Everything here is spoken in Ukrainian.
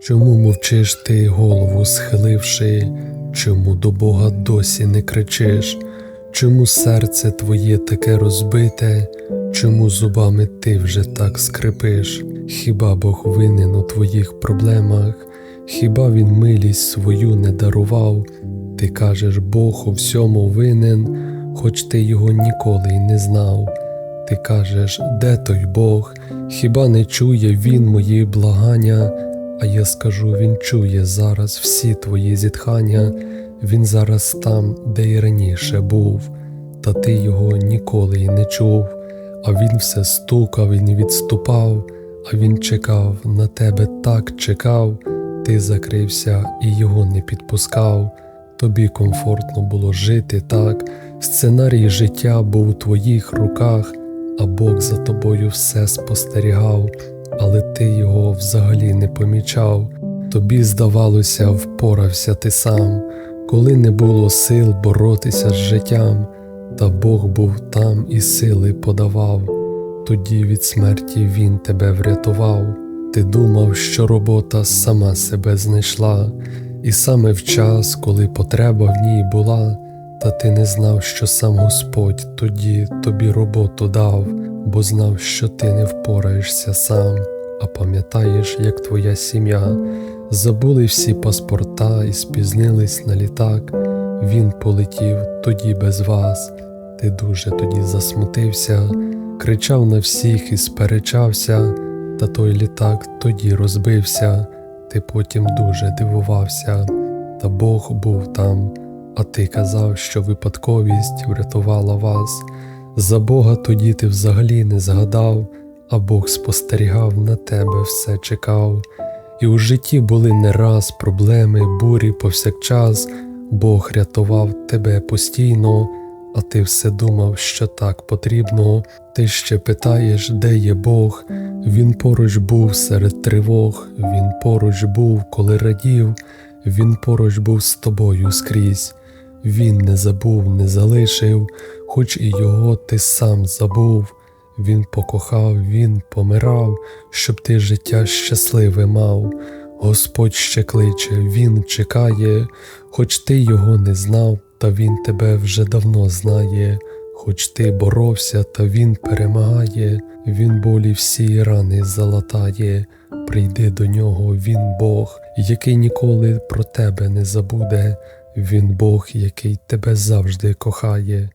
Чому мовчиш ти, голову схиливши? Чому до Бога досі не кричиш? Чому серце твоє таке розбите? Чому зубами ти вже так скрипиш? Хіба Бог винен у твоїх проблемах? Хіба він милість свою не дарував? Ти кажеш, Бог у всьому винен, хоч ти його ніколи й не знав. Ти кажеш, де той Бог? Хіба не чує він мої благання? А я скажу, він чує зараз всі твої зітхання, він зараз там, де й раніше був, та ти його ніколи й не чув, а він все стукав і не відступав, а він чекав, на тебе так чекав, ти закрився і його не підпускав. Тобі комфортно було жити так, сценарій життя був у твоїх руках, а Бог за тобою все спостерігав, але ти його взагалі не помічав. Тобі, здавалося, впорався ти сам, коли не було сил боротися з життям, та Бог був там і сили подавав. Тоді від смерті Він тебе врятував. Ти думав, що робота сама себе знайшла, і саме в час, коли потреба в ній була, та ти не знав, що сам Господь тоді тобі роботу дав, бо знав, що ти не впораєшся сам, а пам'ятаєш, як твоя сім'я забули всі паспорта і спізнились на літак. Він полетів тоді без вас. Ти дуже тоді засмутився, кричав на всіх і сперечався, та той літак тоді розбився. Ти потім дуже дивувався, та Бог був там, а ти казав, що випадковість врятувала вас. За Бога тоді ти взагалі не згадав, а Бог спостерігав на тебе, все чекав. І у житті були не раз проблеми, бурі повсякчас, Бог рятував тебе постійно, а ти все думав, що так потрібно. Ти ще питаєш, де є Бог. Він поруч був серед тривог, він поруч був, коли радів, він поруч був з тобою скрізь. Він не забув, не залишив, хоч і його ти сам забув. Він покохав, він помирав, щоб ти життя щасливе мав. Господь ще кличе, Він чекає, хоч ти його не знав, та Він тебе вже давно знає, хоч ти боровся, та Він перемагає, Він болі всі рани залатає. Прийди до нього, Він Бог, який ніколи про тебе не забуде, Він Бог, який тебе завжди кохає.